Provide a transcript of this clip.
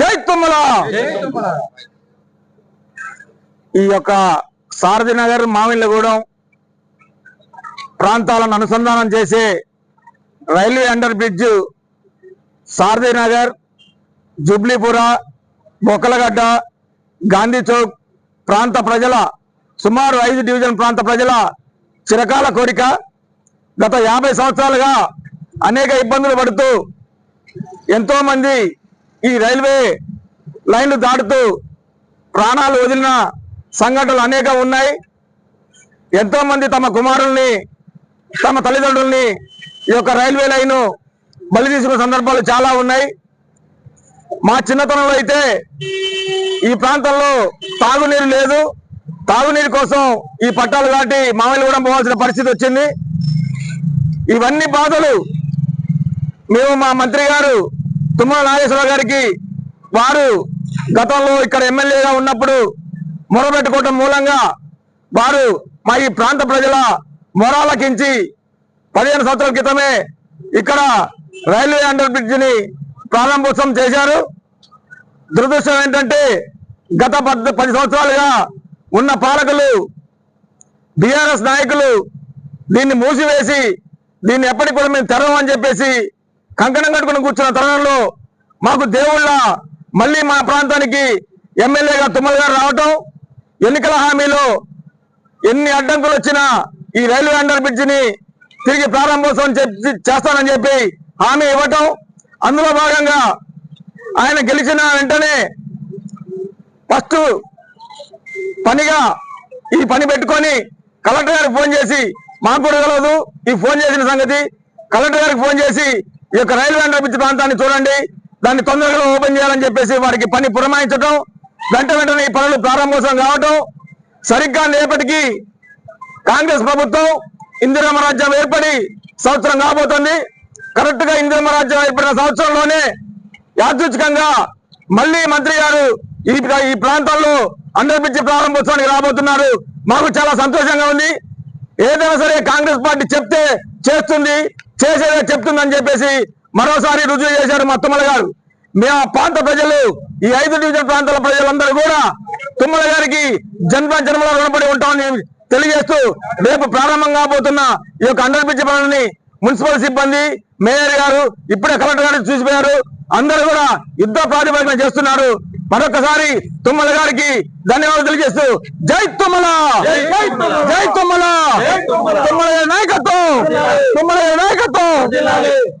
జై తుమ్మల. ఈ యొక్క సారథి నగర్ మామిళ్ళగూడెం ప్రాంతాలను అనుసంధానం చేసే railway under bridge Sarathi Nagar Jubileepura Bokkalagadda Gandhi Chowk ప్రాంత ప్రజల సుమారు ఐదు డివిజన్ ప్రాంత ప్రజల చిరకాల కోరిక. గత యాభై సంవత్సరాలుగా అనేక ఇబ్బందులు పడుతూ ఎంతో మంది ఈ రైల్వే లైన్లు దాటుతూ ప్రాణాలు వదిలిన సంఘటనలు అనేక ఉన్నాయి. ఎంతో మంది తమ కుమారుల్ని తమ తల్లిదండ్రుల్ని ఈ యొక్క రైల్వే లైను బలి తీసుకున్న సందర్భాలు చాలా ఉన్నాయి. మా చిన్నతనంలో అయితే ఈ ప్రాంతంలో తాగునీరు లేదు. తాగునీరు కోసం ఈ పట్టాలు దాటి మామూలు కూడా పోవాల్సిన పరిస్థితి వచ్చింది. ఇవన్నీ బాధలు మేము మా మంత్రి గారు తుమ్మల నాగేశ్వరరావు గారికి వారు గతంలో ఇక్కడ ఎమ్మెల్యేగా ఉన్నప్పుడు మొరబెట్టుకోవటం మూలంగా వారు మా ఈ ప్రాంత ప్రజల మొరాలకించి పదిహేను సంవత్సరాల క్రితమే ఇక్కడ రైల్వే అండర్ బ్రిడ్జిని ప్రారంభోత్సవం చేశారు. దురదృష్టం ఏంటంటే గత పది సంవత్సరాలుగా ఉన్న పాలకులు బీఆర్ఎస్ నాయకులు దీన్ని మూసివేసి దీన్ని ఎప్పటికి కూడా మేము తెరవమని చెప్పేసి కంకణం కట్టుకుని కూర్చున్న తరుణంలో మాకు దేవుళ్ళ మళ్ళీ మా ప్రాంతానికి ఎమ్మెల్యేగా తుమ్మల గారు రావటం ఎన్నికల హామీలో ఎన్ని అడ్డంకులు వచ్చినా ఈ రైల్వే అండర్ బ్రిడ్జిని తిరిగి ప్రారంభోత్సవం చెప్పి చేస్తానని చెప్పి హామీ ఇవ్వటం. అందులో భాగంగా ఆయన గెలిచిన వెంటనే ఫస్ట్ పనిగా ఈ పని పెట్టుకొని కలెక్టర్ గారికి ఫోన్ చేసి మాకు కూడా ఈ ఫోన్ చేసిన సంగతి. కలెక్టర్ గారికి ఫోన్ చేసి ఈ యొక్క రైల్వే అండర్బ్రిడ్జ్ ప్రాంతాన్ని చూడండి. దాన్ని తొందరగా ఓపెన్ చేయాలని చెప్పేసి వారికి పని పురమాయించడం వెంట వెంటనే ఈ పనులు ప్రారంభోత్సవం కావటం సరిగ్గా రేపటికి కాంగ్రెస్ ప్రభుత్వం ఇందిరమ్మ రాజ్యం ఏర్పడి సంవత్సరం కాబోతుంది. కరెక్ట్గా ఇందిరమ్మ రాజ్యం ఏర్పడిన సంవత్సరంలోనే యాదృచ్ఛికంగా మళ్ళీ మంత్రి గారు ఈ ఈ ప్రాంతాల్లో అండర్ బ్రిడ్జ్ ప్రారంభోత్సవానికి రాబోతున్నారు. మాకు చాలా సంతోషంగా ఉంది. ఏదైనా సరే కాంగ్రెస్ పార్టీ చెప్తే చేస్తుంది. చేసేదే చెప్తుందని చెప్పేసి మరోసారి రుజువు చేశారు మా తుమ్మల గారు. మేము ఆ ప్రాంత ప్రజలు ఈ ఐదు డివిజన్ ప్రాంతాల ప్రజలందరూ కూడా తుమ్మల గారికి జన్మ జన్మలో రుణపడి ఉంటామని తెలియజేస్తూ రేపు ప్రారంభం కాబోతున్న ఈ యొక్క అండర్ బ్రిడ్జ్ పనులని మున్సిపల్ సిబ్బంది మేయర్ గారు ఇప్పుడే కలెక్టర్ గారు చూసిపోయారు. అందరూ కూడా యుద్ధ ప్రాతిపదికన చేస్తున్నారు. మరొకసారి తుమ్మల గారికి ధన్యవాదాలు తెలియజేస్తూ జై తుమ్మల! జై తుమ్మల! తుమ్మల! నాయకత్వం! తుమ్మల గారి నాయకత్వం